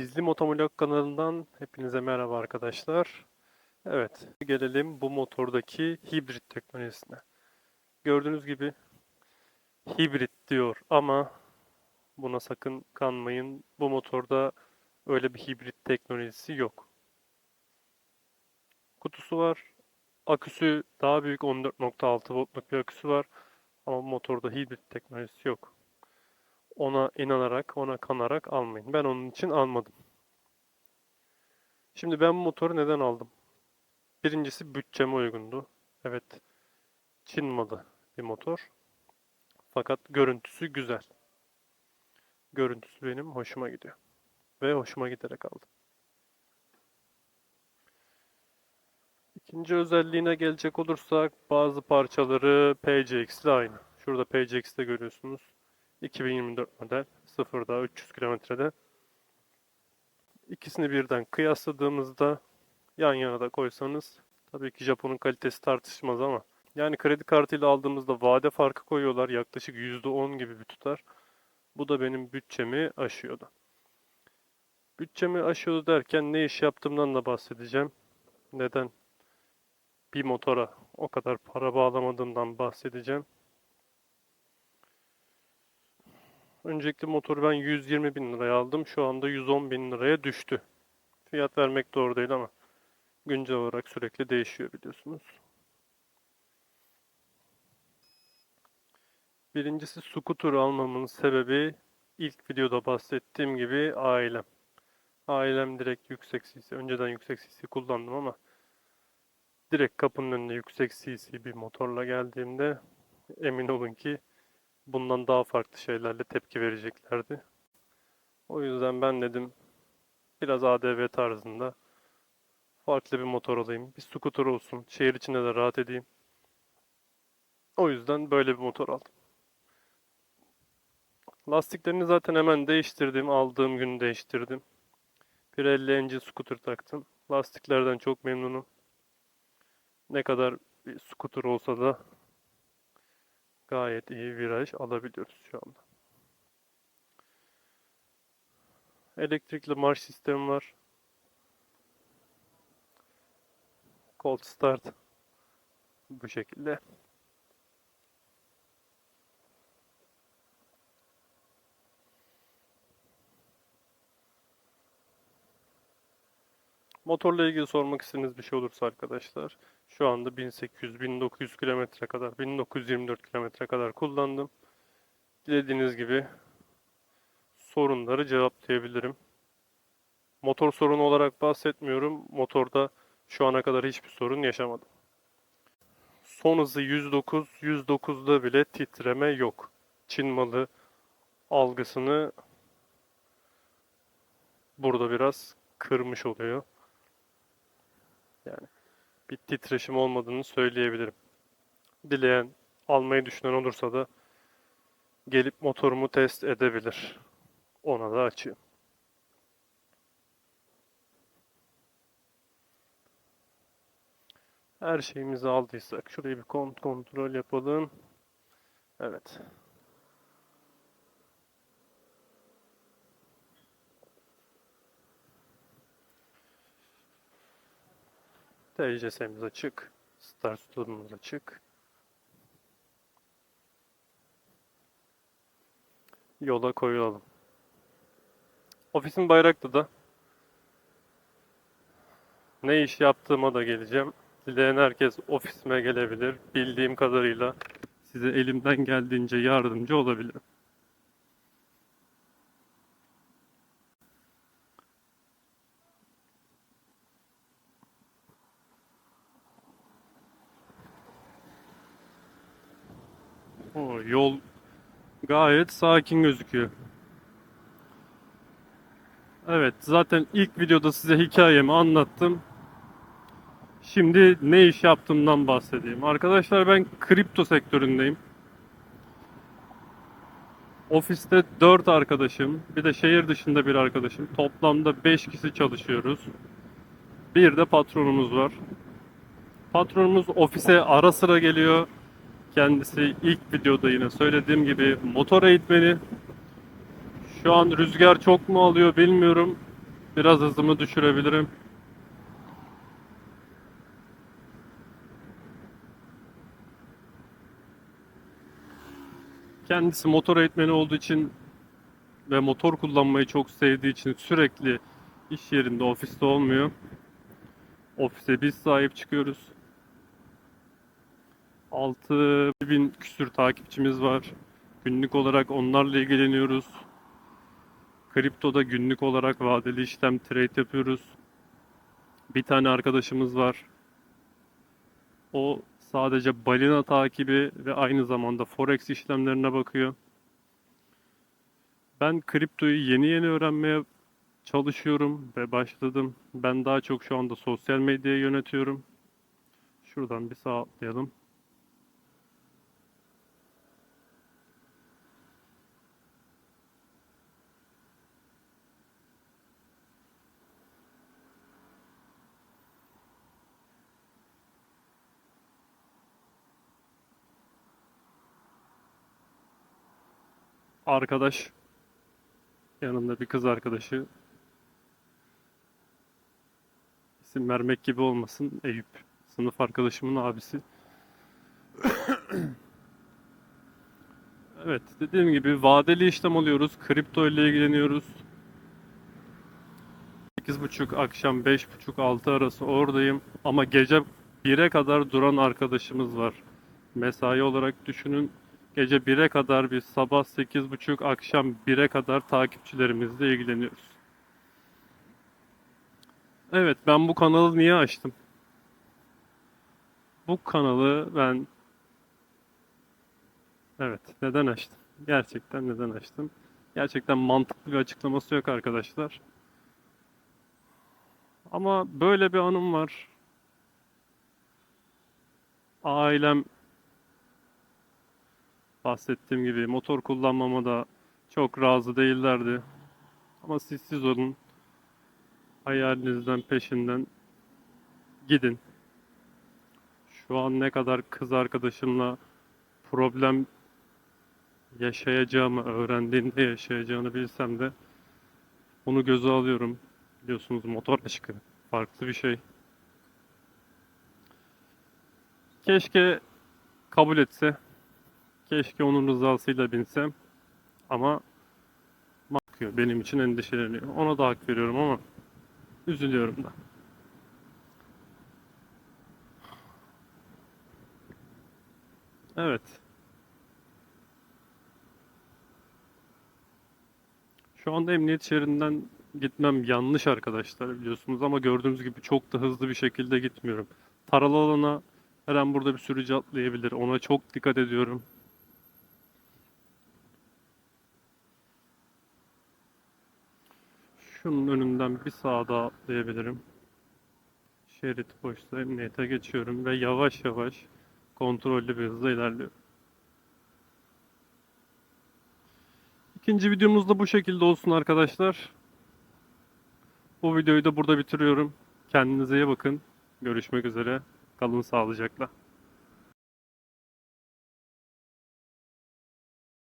Gizli Motovlog kanalından hepinize merhaba arkadaşlar. Evet, gelelim bu motordaki hibrit teknolojisine. Gördüğünüz gibi hibrit diyor ama buna sakın kanmayın. Bu motorda öyle bir hibrit teknolojisi yok. Kutusu var. Aküsü daha büyük 14.6 voltluk bir aküsü var. Ama motorda hibrit teknolojisi yok ona inanarak, ona kanarak almayın. Ben onun için almadım. Şimdi ben bu motoru neden aldım? Birincisi bütçeme uygundu. Evet, Çin malı bir motor. Fakat görüntüsü güzel. Görüntüsü benim hoşuma gidiyor. Ve hoşuma giderek aldım. İkinci özelliğine gelecek olursak bazı parçaları PCX ile aynı. Şurada PCX'te görüyorsunuz. 2024 model 0'da 300 kilometrede. İkisini birden kıyasladığımızda yan yana da koysanız tabii ki Japon'un kalitesi tartışmaz ama yani kredi kartıyla aldığımızda vade farkı koyuyorlar yaklaşık %10 gibi bir tutar. Bu da benim bütçemi aşıyordu. Bütçemi aşıyordu derken ne iş yaptığımdan da bahsedeceğim. Neden bir motora o kadar para bağlamadığımdan bahsedeceğim. Öncelikle motoru ben 120 bin liraya aldım. Şu anda 110 bin liraya düştü. Fiyat vermek doğru değil ama güncel olarak sürekli değişiyor biliyorsunuz. Birincisi scooter almamın sebebi ilk videoda bahsettiğim gibi ailem. Ailem direkt yüksek cc. Önceden yüksek cc kullandım ama direkt kapının önüne yüksek cc bir motorla geldiğimde emin olun ki bundan daha farklı şeylerle tepki vereceklerdi. O yüzden ben dedim biraz ADV tarzında farklı bir motor alayım. Bir scooter olsun. Şehir içinde de rahat edeyim. O yüzden böyle bir motor aldım. Lastiklerini zaten hemen değiştirdim. Aldığım gün değiştirdim. Pirelli Engine scooter taktım. Lastiklerden çok memnunum. Ne kadar bir scooter olsa da gayet iyi viraj alabiliyoruz şu anda. Elektrikli marş sistemi var. Cold start bu şekilde. Motorla ilgili sormak istediğiniz bir şey olursa arkadaşlar şu anda 1800-1900 kilometre kadar 1924 kilometre kadar kullandım. Dilediğiniz gibi sorunları cevaplayabilirim. Motor sorunu olarak bahsetmiyorum. Motorda şu ana kadar hiçbir sorun yaşamadım. Son hızı 109, 109'da bile titreme yok. Çin malı algısını burada biraz kırmış oluyor. Yani bir titreşim olmadığını söyleyebilirim. Dileyen almayı düşünen olursa da gelip motorumu test edebilir. Ona da açığım. Her şeyimizi aldıysak şurayı bir kont kontrol yapalım. Evet. TCS'miz açık. Start stop'umuz açık. Yola koyulalım. Ofisin Bayraklı'da. Ne iş yaptığıma da geleceğim. Dileyen herkes ofisime gelebilir. Bildiğim kadarıyla size elimden geldiğince yardımcı olabilirim. O yol gayet sakin gözüküyor. Evet, zaten ilk videoda size hikayemi anlattım. Şimdi ne iş yaptığımdan bahsedeyim. Arkadaşlar ben kripto sektöründeyim. Ofiste 4 arkadaşım, bir de şehir dışında bir arkadaşım. Toplamda 5 kişi çalışıyoruz. Bir de patronumuz var. Patronumuz ofise ara sıra geliyor. Kendisi ilk videoda yine söylediğim gibi motor eğitmeni. Şu an rüzgar çok mu alıyor bilmiyorum. Biraz hızımı düşürebilirim. Kendisi motor eğitmeni olduğu için ve motor kullanmayı çok sevdiği için sürekli iş yerinde, ofiste olmuyor. Ofise biz sahip çıkıyoruz. 6000 küsür takipçimiz var. Günlük olarak onlarla ilgileniyoruz. Kriptoda günlük olarak vadeli işlem trade yapıyoruz. Bir tane arkadaşımız var. O sadece balina takibi ve aynı zamanda forex işlemlerine bakıyor. Ben kriptoyu yeni yeni öğrenmeye çalışıyorum ve başladım. Ben daha çok şu anda sosyal medyayı yönetiyorum. Şuradan bir sağ atlayalım. Arkadaş yanında bir kız arkadaşı. İsim vermek gibi olmasın Eyüp. Sınıf arkadaşımın abisi. Evet dediğim gibi vadeli işlem alıyoruz kripto ile ilgileniyoruz. 8.30 akşam 5.30-6 arası oradayım. Ama gece 1'e kadar duran arkadaşımız var. Mesai olarak düşünün Gece 1'e kadar biz sabah 8.30 akşam 1'e kadar takipçilerimizle ilgileniyoruz. Evet ben bu kanalı niye açtım? Bu kanalı ben Evet neden açtım? Gerçekten neden açtım? Gerçekten mantıklı bir açıklaması yok arkadaşlar. Ama böyle bir anım var. Ailem bahsettiğim gibi motor kullanmama da çok razı değillerdi. Ama siz siz olun. Hayalinizden peşinden gidin. Şu an ne kadar kız arkadaşımla problem yaşayacağımı, öğrendiğinde yaşayacağını bilsem de bunu göze alıyorum. Biliyorsunuz motor aşkı farklı bir şey. Keşke kabul etse. Keşke onun rızasıyla binsem. Ama bakıyor benim için endişeleniyor. Ona da hak veriyorum ama üzülüyorum da. Evet. Şu anda emniyet şeridinden gitmem yanlış arkadaşlar biliyorsunuz ama gördüğünüz gibi çok da hızlı bir şekilde gitmiyorum. Taralı alana her an burada bir sürücü atlayabilir. Ona çok dikkat ediyorum. Şunun önünden bir sağa daha atlayabilirim. Şerit boşsa emniyete geçiyorum ve yavaş yavaş kontrollü bir hızla ilerliyorum. İkinci videomuz da bu şekilde olsun arkadaşlar. Bu videoyu da burada bitiriyorum. Kendinize iyi bakın. Görüşmek üzere. Kalın sağlıcakla.